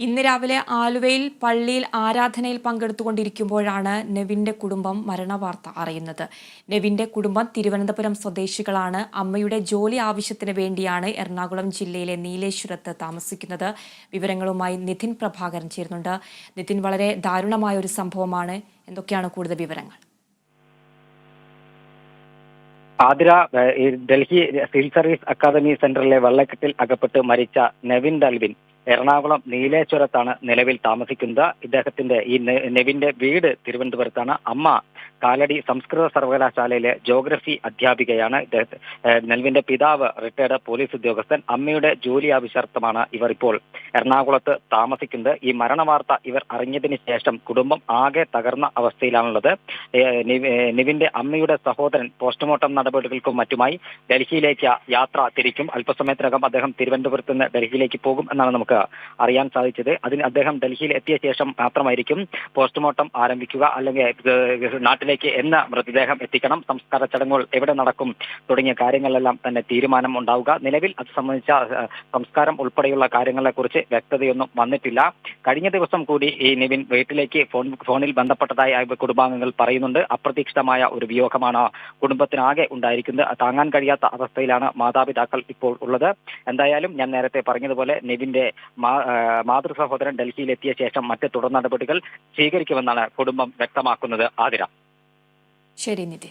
ഇന്ന് രാവിലെ ആലുവയിൽ പള്ളിയിൽ ആരാധനയിൽ പങ്കെടുത്തുകൊണ്ടിരിക്കുമ്പോഴാണ് നെവിന്റെ കുടുംബം മരണവാർത്ത അറിയുന്നത്. നെവിന്റെ കുടുംബം തിരുവനന്തപുരം സ്വദേശികളാണ്. അമ്മയുടെ ജോലി ആവശ്യത്തിന് വേണ്ടിയാണ് എറണാകുളം ജില്ലയിലെ നീലേശ്വരത്ത് താമസിക്കുന്നത്. വിവരങ്ങളുമായി നിതിൻ പ്രഭാകരൻ ചേരുന്നുണ്ട്. നിതിൻ വളരെ ദാരുണമായ ഒരു സംഭവമാണ്. എന്തൊക്കെയാണ് കൂടുതൽ വിവരങ്ങൾ? Athira Delhi civil service academy സെന്ററിലെ വെള്ളക്കെട്ടിൽ അകപ്പെട്ട് മരിച്ച നെവിൻ ഡൽവിൻ എറണാകുളം നീലേശ്വരത്താണ് നിലവിൽ താമസിക്കുന്നത്. ഇദ്ദേഹത്തിന്റെ ഈ നെവിന്റെ വീട് തിരുവനന്തപുരത്താണ്. അമ്മ കാലടി സംസ്കൃത സർവകലാശാലയിലെ ജോഗ്രഫി അധ്യാപികയാണ് നെൽവിന്റെ പിതാവ് റിട്ടയർഡ് പോലീസ് ഉദ്യോഗസ്ഥൻ അമ്മയുടെ ജോലി ആവശ്യാർത്ഥമാണ് ഇവർ ഇപ്പോൾ. എറണാകുളത്ത് താമസിക്കുന്നത്. ഈ മരണവാർത്ത ഇവർ അറിഞ്ഞതിന് ശേഷം കുടുംബം ആകെ തകർന്ന അവസ്ഥയിലാണുള്ളത്. നിവിന്റെ അമ്മയുടെ സഹോദരൻ പോസ്റ്റ്മോർട്ടം നടപടികൾക്കും മറ്റുമായി ഡൽഹിയിലേക്ക് യാത്ര തിരിക്കും. അല്പസമയത്തിനകം അദ്ദേഹം തിരുവനന്തപുരത്ത് നിന്ന് ഡൽഹിയിലേക്ക് പോകും എന്നാണ് നമുക്ക് അറിയാൻ സാധിച്ചത്. അതിന് അദ്ദേഹം ഡൽഹിയിൽ എത്തിയ ശേഷം മാത്രമായിരിക്കും പോസ്റ്റ്മോർട്ടം ആരംഭിക്കുക. അല്ലെങ്കിൽ ഏഹ്, നാട്ടിലേക്ക് എന്ന് മൃതദേഹം എത്തിക്കണം. സംസ്കാര ചടങ്ങുകൾ എവിടെ നടക്കും തുടങ്ങിയ കാര്യങ്ങളിലെല്ലാം തന്നെ തീരുമാനം ഉണ്ടാവുക. നിലവിൽ അത് സംബന്ധിച്ച സംസ്കാരം ഉൾപ്പെടെയുള്ള കാര്യങ്ങളെക്കുറിച്ച് വ്യക്തതയൊന്നും വന്നിട്ടില്ല. കഴിഞ്ഞ ദിവസം കൂടി ഈ നിവിൻ വീട്ടിലേക്ക് ഫോൺ ഫോണിൽ ബന്ധപ്പെട്ടതായി കുടുംബാംഗങ്ങൾ പറയുന്നുണ്ട്. അപ്രതീക്ഷിതമായ ഒരു വിയോഗമാണ് കുടുംബത്തിനാകെ ഉണ്ടായിരിക്കുന്നത്. താങ്ങാൻ കഴിയാത്ത അവസ്ഥയിലാണ് മാതാപിതാക്കൾ ഇപ്പോൾ ഉള്ളത്. എന്തായാലും ഞാൻ നേരത്തെ പറഞ്ഞതുപോലെ നിവിന്റെ മാതൃ സഹോദരൻ ഡൽഹിയിൽ എത്തിയ ശേഷം മറ്റ് തുടർ നടപടികൾ സ്വീകരിക്കുമെന്നാണ് കുടുംബം വ്യക്തമാക്കുന്നത്. ആതിര. ശരി നിതിൻ